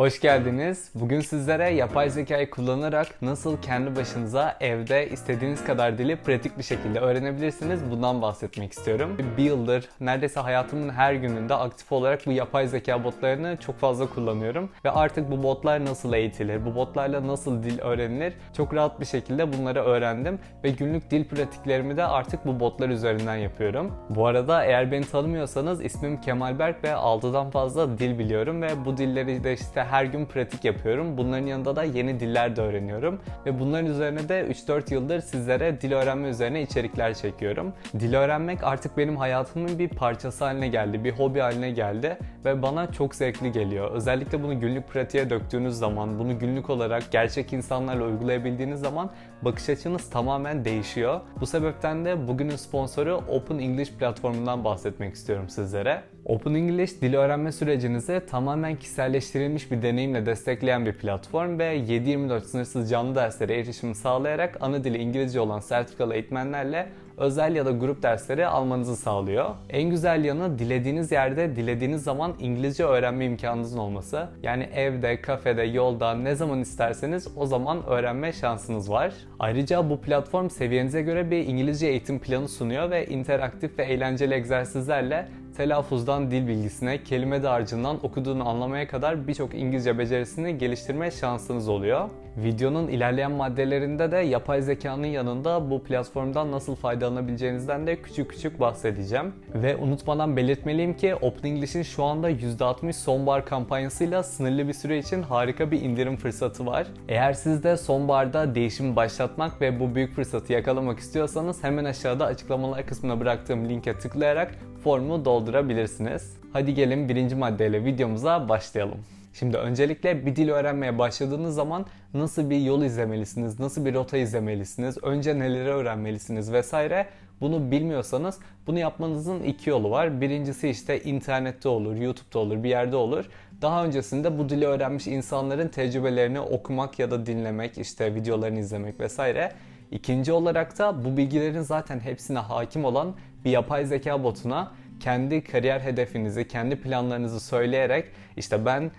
Hoş geldiniz. Bugün sizlere yapay zekayı kullanarak nasıl kendi başınıza evde istediğiniz kadar dili pratik bir şekilde öğrenebilirsiniz bundan bahsetmek istiyorum. Bir yıldır neredeyse hayatımın her gününde aktif olarak bu yapay zeka botlarını çok fazla kullanıyorum. Ve artık bu botlar nasıl eğitilir, bu botlarla nasıl dil öğrenilir çok rahat bir şekilde bunları öğrendim. Ve günlük dil pratiklerimi de artık bu botlar üzerinden yapıyorum. Bu arada eğer beni tanımıyorsanız ismim Kemal Berk ve 6'dan fazla dil biliyorum ve bu dilleri de işte her gün pratik yapıyorum. Bunların yanında da yeni diller de öğreniyorum. Ve bunların üzerine de 3-4 yıldır sizlere dil öğrenme üzerine içerikler çekiyorum. Dil öğrenmek artık benim hayatımın bir parçası haline geldi, bir hobi haline geldi ve bana çok zevkli geliyor. Özellikle bunu günlük pratiğe döktüğünüz zaman, bunu günlük olarak gerçek insanlarla uygulayabildiğiniz zaman bakış açınız tamamen değişiyor. Bu sebepten de bugünün sponsoru Open English platformundan bahsetmek istiyorum sizlere. Open English dil öğrenme sürecinizi tamamen kişiselleştirilmiş bir deneyimle destekleyen bir platform ve 7-24 sınırsız canlı derslere erişimi sağlayarak ana dili İngilizce olan sertifikalı eğitmenlerle özel ya da grup dersleri almanızı sağlıyor. En güzel yanı dilediğiniz yerde, dilediğiniz zaman İngilizce öğrenme imkanınızın olması. Yani evde, kafede, yolda ne zaman isterseniz o zaman öğrenme şansınız var. Ayrıca bu platform seviyenize göre bir İngilizce eğitim planı sunuyor ve interaktif ve eğlenceli egzersizlerle telaffuzdan dil bilgisine, kelime dağarcığından okuduğunu anlamaya kadar birçok İngilizce becerisini geliştirme şansınız oluyor. Videonun ilerleyen maddelerinde de yapay zekanın yanında bu platformdan nasıl faydalanabileceğinizden de küçük küçük bahsedeceğim. Ve unutmadan belirtmeliyim ki Open English'in şu anda %60 sonbahar kampanyasıyla sınırlı bir süre için harika bir indirim fırsatı var. Eğer siz de sonbaharda değişimi başlatmak ve bu büyük fırsatı yakalamak istiyorsanız hemen aşağıda açıklamalar kısmına bıraktığım linke tıklayarak formu doldurabilirsiniz. Hadi gelin birinci maddeyle videomuza başlayalım. Şimdi öncelikle bir dil öğrenmeye başladığınız zaman nasıl bir yol izlemelisiniz, nasıl bir rota izlemelisiniz, önce neleri öğrenmelisiniz vesaire bunu bilmiyorsanız bunu yapmanızın iki yolu var. Birincisi işte internette olur, YouTube'da olur, bir yerde olur. Daha öncesinde bu dili öğrenmiş insanların tecrübelerini okumak ya da dinlemek, işte videolarını izlemek vesaire. İkinci olarak da bu bilgilerin zaten hepsine hakim olan bir yapay zeka botuna kendi kariyer hedefinizi, kendi planlarınızı söyleyerek işte ben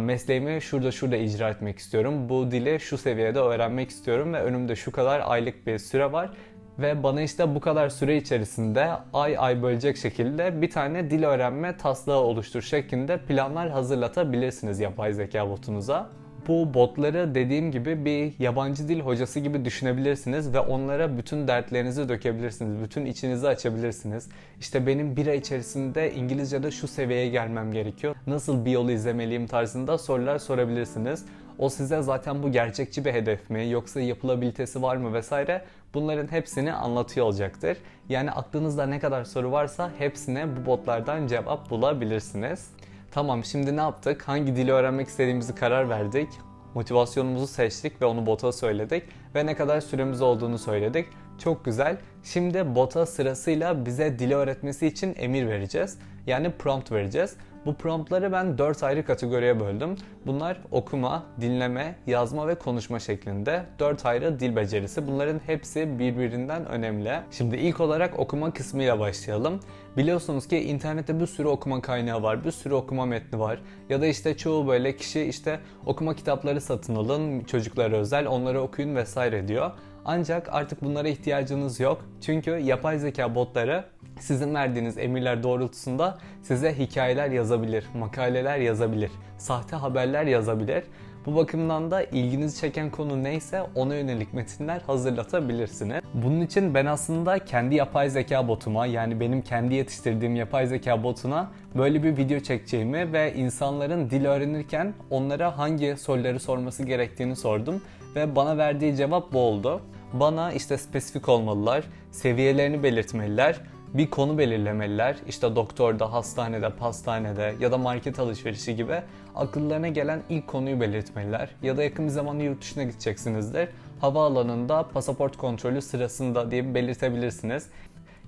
mesleğimi şurada şurada icra etmek istiyorum. Bu dili şu seviyede öğrenmek istiyorum ve önümde şu kadar aylık bir süre var ve bana işte bu kadar süre içerisinde ay ay bölecek şekilde bir tane dil öğrenme taslağı oluştur şeklinde planlar hazırlatabilirsiniz yapay zeka botunuza. Bu botları dediğim gibi bir yabancı dil hocası gibi düşünebilirsiniz ve onlara bütün dertlerinizi dökebilirsiniz. Bütün içinizi açabilirsiniz. İşte benim bir ay içerisinde İngilizce'de şu seviyeye gelmem gerekiyor. Nasıl bir yolu izlemeliyim tarzında sorular sorabilirsiniz. O size zaten bu gerçekçi bir hedef mi yoksa yapılabilitesi var mı vesaire bunların hepsini anlatıyor olacaktır. Yani aklınızda ne kadar soru varsa hepsine bu botlardan cevap bulabilirsiniz. Tamam şimdi ne yaptık? Hangi dili öğrenmek istediğimizi karar verdik. Motivasyonumuzu seçtik ve onu bota söyledik. Ve ne kadar süremiz olduğunu söyledik. Çok güzel. Şimdi bota sırasıyla bize dili öğretmesi için emir vereceğiz. Yani prompt vereceğiz. Bu promptları ben 4 ayrı kategoriye böldüm. Bunlar okuma, dinleme, yazma ve konuşma şeklinde 4 ayrı dil becerisi. Bunların hepsi birbirinden önemli. Şimdi ilk olarak okuma kısmıyla başlayalım. Biliyorsunuz ki internette bir sürü okuma kaynağı var, bir sürü okuma metni var. Ya da işte çoğu böyle kişi işte okuma kitapları satın alın, çocuklara özel, onları okuyun vesaire diyor. Ancak artık bunlara ihtiyacınız yok. Çünkü yapay zeka botları sizin verdiğiniz emirler doğrultusunda size hikayeler yazabilir, makaleler yazabilir, sahte haberler yazabilir. Bu bakımdan da ilginizi çeken konu neyse ona yönelik metinler hazırlatabilirsiniz. Bunun için ben aslında kendi yapay zeka botuma yani benim kendi yetiştirdiğim yapay zeka botuna böyle bir video çekeceğimi ve insanların dil öğrenirken onlara hangi soruları sorması gerektiğini sordum ve bana verdiği cevap bu oldu. Bana işte spesifik olmalılar, seviyelerini belirtmeliler, bir konu belirlemeliler. İşte doktorda, hastanede, pastanede ya da market alışverişi gibi akıllarına gelen ilk konuyu belirtmeliler. Ya da yakın bir zamanda yurt dışına gideceksinizdir. Havaalanında pasaport kontrolü sırasında diye belirtebilirsiniz.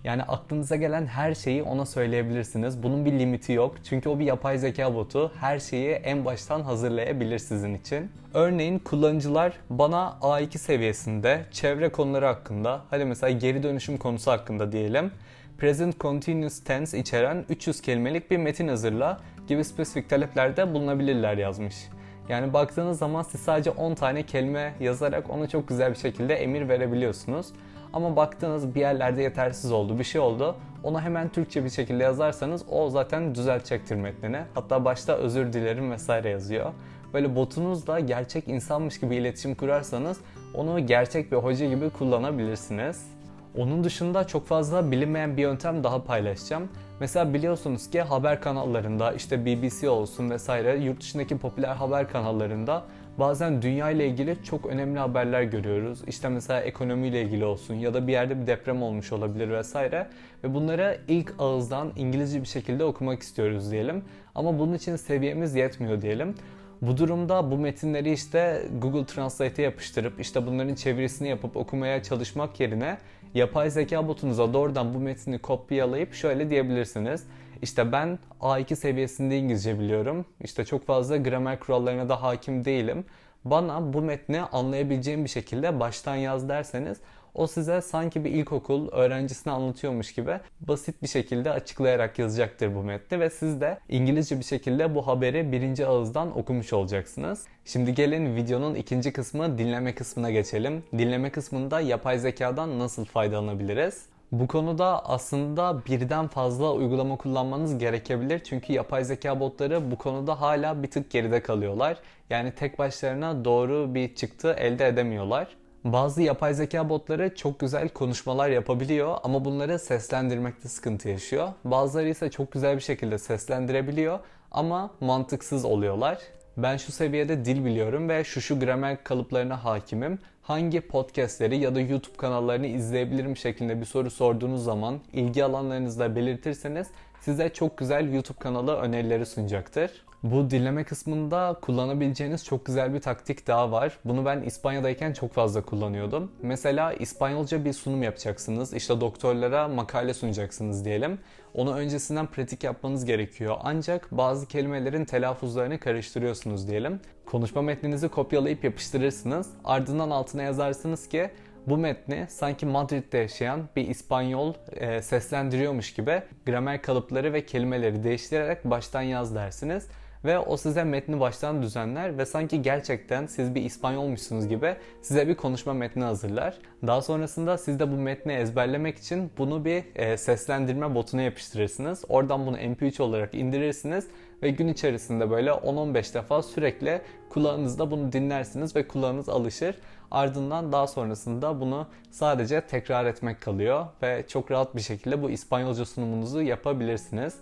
Yani aklınıza gelen her şeyi ona söyleyebilirsiniz. Bunun bir limiti yok. Çünkü o bir yapay zeka botu. Her şeyi en baştan hazırlayabilir sizin için. Örneğin kullanıcılar bana A2 seviyesinde çevre konuları hakkında, hadi mesela geri dönüşüm konusu hakkında diyelim present continuous tense içeren 300 kelimelik bir metin hazırla gibi spesifik taleplerde bulunabilirler yazmış. Yani baktığınız zaman siz sadece 10 tane kelime yazarak ona çok güzel bir şekilde emir verebiliyorsunuz. Ama baktığınız bir yerlerde yetersiz oldu, bir şey oldu. Onu hemen Türkçe bir şekilde yazarsanız o zaten düzeltecektir metnini. Hatta başta özür dilerim vesaire yazıyor. Böyle botunuzla gerçek insanmış gibi iletişim kurarsanız onu gerçek bir hoca gibi kullanabilirsiniz. Onun dışında çok fazla bilinmeyen bir yöntem daha paylaşacağım. Mesela biliyorsunuz ki haber kanallarında işte BBC olsun vesaire yurt dışındaki popüler haber kanallarında bazen dünya ile ilgili çok önemli haberler görüyoruz. İşte mesela ekonomiyle ilgili olsun ya da bir yerde bir deprem olmuş olabilir vesaire ve bunları ilk ağızdan İngilizce bir şekilde okumak istiyoruz diyelim. Ama bunun için seviyemiz yetmiyor diyelim. Bu durumda bu metinleri işte Google Translate'e yapıştırıp işte bunların çevirisini yapıp okumaya çalışmak yerine yapay zeka botunuza doğrudan bu metni kopyalayıp şöyle diyebilirsiniz. İşte ben A2 seviyesinde İngilizce biliyorum. İşte çok fazla gramer kurallarına da hakim değilim. Bana bu metni anlayabileceğim bir şekilde baştan yaz derseniz o size sanki bir ilkokul öğrencisine anlatıyormuş gibi basit bir şekilde açıklayarak yazacaktır bu metni ve siz de İngilizce bir şekilde bu haberi birinci ağızdan okumuş olacaksınız. Şimdi gelin videonun ikinci kısmı dinleme kısmına geçelim. Dinleme kısmında yapay zekadan nasıl faydalanabiliriz? Bu konuda aslında birden fazla uygulama kullanmanız gerekebilir. Çünkü yapay zeka botları bu konuda hala bir tık geride kalıyorlar. Yani tek başlarına doğru bir çıktı elde edemiyorlar. Bazı yapay zeka botları çok güzel konuşmalar yapabiliyor ama bunları seslendirmekte sıkıntı yaşıyor. Bazıları ise çok güzel bir şekilde seslendirebiliyor ama mantıksız oluyorlar. Ben şu seviyede dil biliyorum ve şu şu gramer kalıplarına hakimim. Hangi podcastleri ya da YouTube kanallarını izleyebilirim şeklinde bir soru sorduğunuz zaman ilgi alanlarınızda belirtirseniz size çok güzel YouTube kanalı önerileri sunacaktır. Bu dinleme kısmında kullanabileceğiniz çok güzel bir taktik daha var. Bunu ben İspanya'dayken çok fazla kullanıyordum. Mesela İspanyolca bir sunum yapacaksınız. İşte doktorlara makale sunacaksınız diyelim. Onu öncesinden pratik yapmanız gerekiyor. Ancak bazı kelimelerin telaffuzlarını karıştırıyorsunuz diyelim. Konuşma metninizi kopyalayıp yapıştırırsınız. Ardından altına yazarsınız ki bu metni sanki Madrid'de yaşayan bir İspanyol e, seslendiriyormuş gibi gramer kalıpları ve kelimeleri değiştirerek baştan yaz dersiniz ve o size metni baştan düzenler ve sanki gerçekten siz bir İspanyolmuşsunuz gibi size bir konuşma metni hazırlar. Daha sonrasında siz de bu metni ezberlemek için bunu bir e, seslendirme botuna yapıştırırsınız. Oradan bunu MP3 olarak indirirsiniz ve gün içerisinde böyle 10-15 defa sürekli kulağınızda bunu dinlersiniz ve kulağınız alışır. Ardından daha sonrasında bunu sadece tekrar etmek kalıyor ve çok rahat bir şekilde bu İspanyolca sunumunuzu yapabilirsiniz.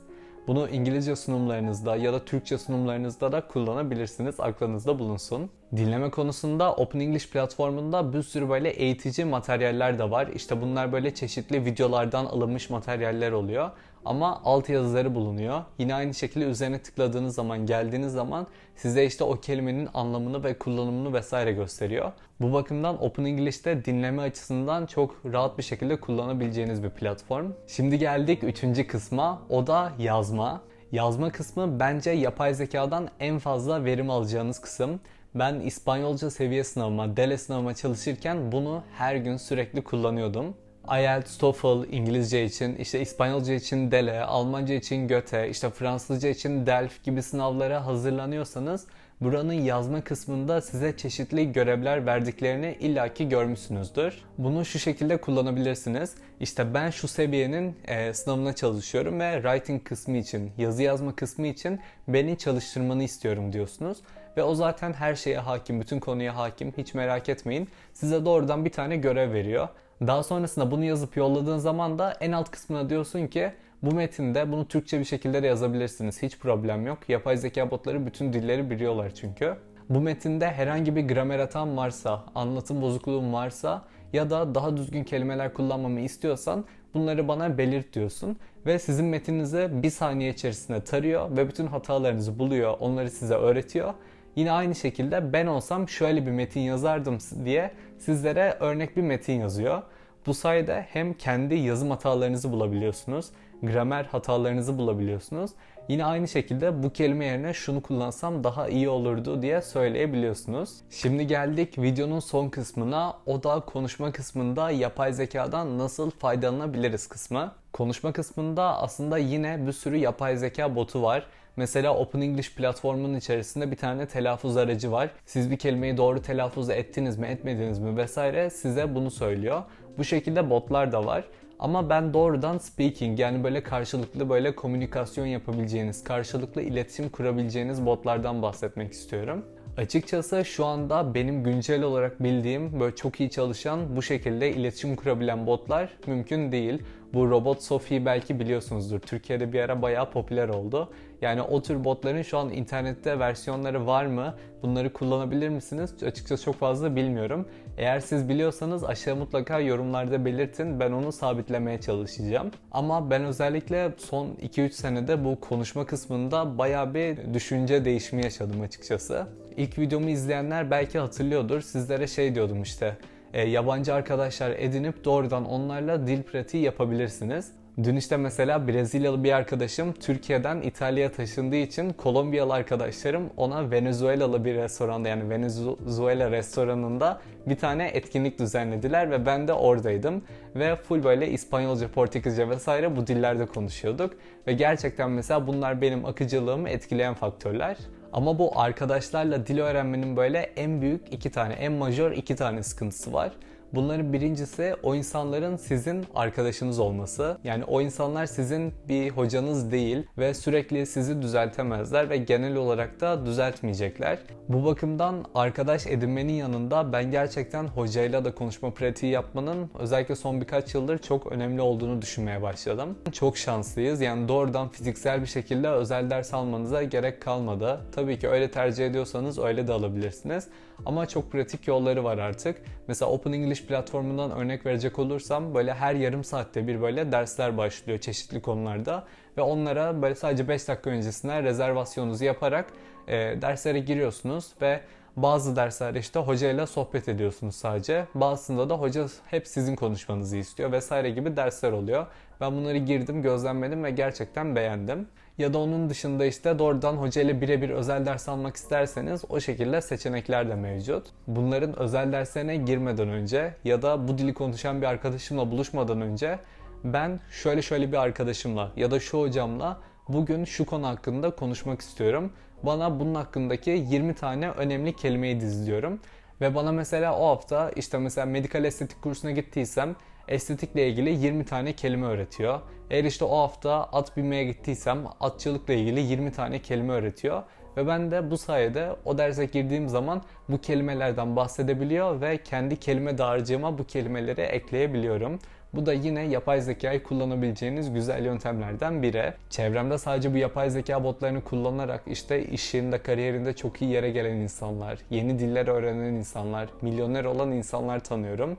Bunu İngilizce sunumlarınızda ya da Türkçe sunumlarınızda da kullanabilirsiniz. Aklınızda bulunsun. Dinleme konusunda Open English platformunda bir sürü böyle eğitici materyaller de var. İşte bunlar böyle çeşitli videolardan alınmış materyaller oluyor. Ama alt yazıları bulunuyor. Yine aynı şekilde üzerine tıkladığınız zaman, geldiğiniz zaman size işte o kelimenin anlamını ve kullanımını vesaire gösteriyor. Bu bakımdan Open English'te dinleme açısından çok rahat bir şekilde kullanabileceğiniz bir platform. Şimdi geldik üçüncü kısma. O da yazma. Yazma kısmı bence yapay zekadan en fazla verim alacağınız kısım. Ben İspanyolca seviye sınavıma, DELE sınavıma çalışırken bunu her gün sürekli kullanıyordum. IELTS, TOEFL İngilizce için, işte İspanyolca için DELE, Almanca için Goethe, işte Fransızca için DELF gibi sınavlara hazırlanıyorsanız buranın yazma kısmında size çeşitli görevler verdiklerini illaki görmüşsünüzdür. Bunu şu şekilde kullanabilirsiniz. İşte ben şu seviyenin e, sınavına çalışıyorum ve writing kısmı için, yazı yazma kısmı için beni çalıştırmanı istiyorum diyorsunuz. Ve o zaten her şeye hakim, bütün konuya hakim. Hiç merak etmeyin. Size doğrudan bir tane görev veriyor. Daha sonrasında bunu yazıp yolladığın zaman da en alt kısmına diyorsun ki bu metinde bunu Türkçe bir şekilde de yazabilirsiniz. Hiç problem yok. Yapay zeka botları bütün dilleri biliyorlar çünkü. Bu metinde herhangi bir gramer hatam varsa, anlatım bozukluğum varsa ya da daha düzgün kelimeler kullanmamı istiyorsan bunları bana belirt diyorsun. Ve sizin metninizi bir saniye içerisinde tarıyor ve bütün hatalarınızı buluyor, onları size öğretiyor. Yine aynı şekilde ben olsam şöyle bir metin yazardım diye sizlere örnek bir metin yazıyor. Bu sayede hem kendi yazım hatalarınızı bulabiliyorsunuz, gramer hatalarınızı bulabiliyorsunuz. Yine aynı şekilde bu kelime yerine şunu kullansam daha iyi olurdu diye söyleyebiliyorsunuz. Şimdi geldik videonun son kısmına. O da konuşma kısmında yapay zekadan nasıl faydalanabiliriz kısmı. Konuşma kısmında aslında yine bir sürü yapay zeka botu var. Mesela Open English platformunun içerisinde bir tane telaffuz aracı var. Siz bir kelimeyi doğru telaffuz ettiniz mi, etmediniz mi vesaire size bunu söylüyor. Bu şekilde botlar da var. Ama ben doğrudan speaking yani böyle karşılıklı böyle komünikasyon yapabileceğiniz, karşılıklı iletişim kurabileceğiniz botlardan bahsetmek istiyorum. Açıkçası şu anda benim güncel olarak bildiğim böyle çok iyi çalışan bu şekilde iletişim kurabilen botlar mümkün değil. Bu Robot Sophie'yi belki biliyorsunuzdur. Türkiye'de bir ara bayağı popüler oldu. Yani o tür botların şu an internette versiyonları var mı? Bunları kullanabilir misiniz? Açıkçası çok fazla bilmiyorum. Eğer siz biliyorsanız aşağı mutlaka yorumlarda belirtin. Ben onu sabitlemeye çalışacağım. Ama ben özellikle son 2-3 senede bu konuşma kısmında bayağı bir düşünce değişimi yaşadım açıkçası. İlk videomu izleyenler belki hatırlıyordur. Sizlere şey diyordum işte e, yabancı arkadaşlar edinip doğrudan onlarla dil pratiği yapabilirsiniz. Dün işte mesela Brezilyalı bir arkadaşım Türkiye'den İtalya'ya taşındığı için Kolombiyalı arkadaşlarım ona Venezuelalı bir restoranda yani Venezuela restoranında bir tane etkinlik düzenlediler ve ben de oradaydım. Ve full böyle İspanyolca, Portekizce vesaire bu dillerde konuşuyorduk. Ve gerçekten mesela bunlar benim akıcılığımı etkileyen faktörler. Ama bu arkadaşlarla dil öğrenmenin böyle en büyük iki tane, en majör iki tane sıkıntısı var. Bunların birincisi o insanların sizin arkadaşınız olması. Yani o insanlar sizin bir hocanız değil ve sürekli sizi düzeltemezler ve genel olarak da düzeltmeyecekler. Bu bakımdan arkadaş edinmenin yanında ben gerçekten hocayla da konuşma pratiği yapmanın özellikle son birkaç yıldır çok önemli olduğunu düşünmeye başladım. Çok şanslıyız. Yani doğrudan fiziksel bir şekilde özel ders almanıza gerek kalmadı. Tabii ki öyle tercih ediyorsanız öyle de alabilirsiniz. Ama çok pratik yolları var artık. Mesela Open English platformundan örnek verecek olursam böyle her yarım saatte bir böyle dersler başlıyor çeşitli konularda ve onlara böyle sadece 5 dakika öncesinden rezervasyonunuzu yaparak e, derslere giriyorsunuz ve bazı derslerde işte hocayla sohbet ediyorsunuz sadece. Bazısında da hoca hep sizin konuşmanızı istiyor vesaire gibi dersler oluyor. Ben bunları girdim, gözlemledim ve gerçekten beğendim. Ya da onun dışında işte doğrudan hocayla birebir özel ders almak isterseniz o şekilde seçenekler de mevcut. Bunların özel derslerine girmeden önce ya da bu dili konuşan bir arkadaşımla buluşmadan önce ben şöyle şöyle bir arkadaşımla ya da şu hocamla bugün şu konu hakkında konuşmak istiyorum. Bana bunun hakkındaki 20 tane önemli kelimeyi dizliyorum. Ve bana mesela o hafta işte mesela medikal estetik kursuna gittiysem estetikle ilgili 20 tane kelime öğretiyor. Eğer işte o hafta at binmeye gittiysem atçılıkla ilgili 20 tane kelime öğretiyor. Ve ben de bu sayede o derse girdiğim zaman bu kelimelerden bahsedebiliyor ve kendi kelime dağarcığıma bu kelimeleri ekleyebiliyorum. Bu da yine yapay zekayı kullanabileceğiniz güzel yöntemlerden biri. Çevremde sadece bu yapay zeka botlarını kullanarak işte iş yerinde, kariyerinde çok iyi yere gelen insanlar, yeni diller öğrenen insanlar, milyoner olan insanlar tanıyorum.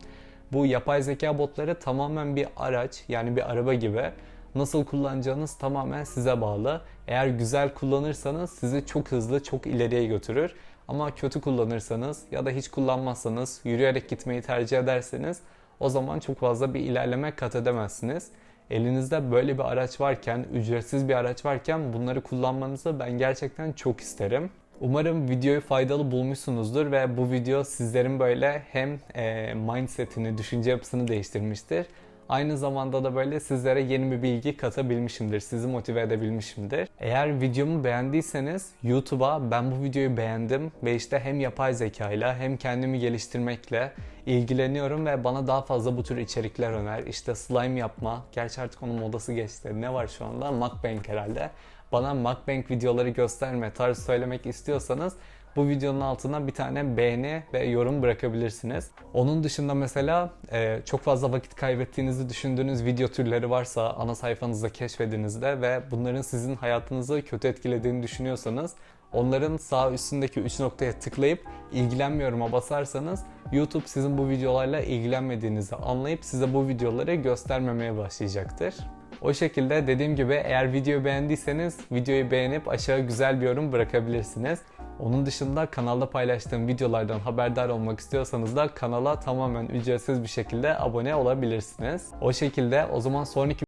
Bu yapay zeka botları tamamen bir araç yani bir araba gibi. Nasıl kullanacağınız tamamen size bağlı. Eğer güzel kullanırsanız sizi çok hızlı, çok ileriye götürür. Ama kötü kullanırsanız ya da hiç kullanmazsanız, yürüyerek gitmeyi tercih ederseniz o zaman çok fazla bir ilerleme kat edemezsiniz. Elinizde böyle bir araç varken, ücretsiz bir araç varken bunları kullanmanızı ben gerçekten çok isterim. Umarım videoyu faydalı bulmuşsunuzdur ve bu video sizlerin böyle hem e, mindsetini, düşünce yapısını değiştirmiştir. Aynı zamanda da böyle sizlere yeni bir bilgi katabilmişimdir, sizi motive edebilmişimdir. Eğer videomu beğendiyseniz YouTube'a ben bu videoyu beğendim ve işte hem yapay zekayla hem kendimi geliştirmekle ilgileniyorum ve bana daha fazla bu tür içerikler öner. İşte slime yapma, gerçi artık onun modası geçti. Ne var şu anda? Mukbang herhalde bana mukbang videoları gösterme tarzı söylemek istiyorsanız bu videonun altına bir tane beğeni ve yorum bırakabilirsiniz. Onun dışında mesela e, çok fazla vakit kaybettiğinizi düşündüğünüz video türleri varsa ana sayfanızda keşfedinizde ve bunların sizin hayatınızı kötü etkilediğini düşünüyorsanız onların sağ üstündeki 3 noktaya tıklayıp ilgilenmiyorum'a basarsanız YouTube sizin bu videolarla ilgilenmediğinizi anlayıp size bu videoları göstermemeye başlayacaktır. O şekilde dediğim gibi eğer videoyu beğendiyseniz videoyu beğenip aşağı güzel bir yorum bırakabilirsiniz. Onun dışında kanalda paylaştığım videolardan haberdar olmak istiyorsanız da kanala tamamen ücretsiz bir şekilde abone olabilirsiniz. O şekilde o zaman sonraki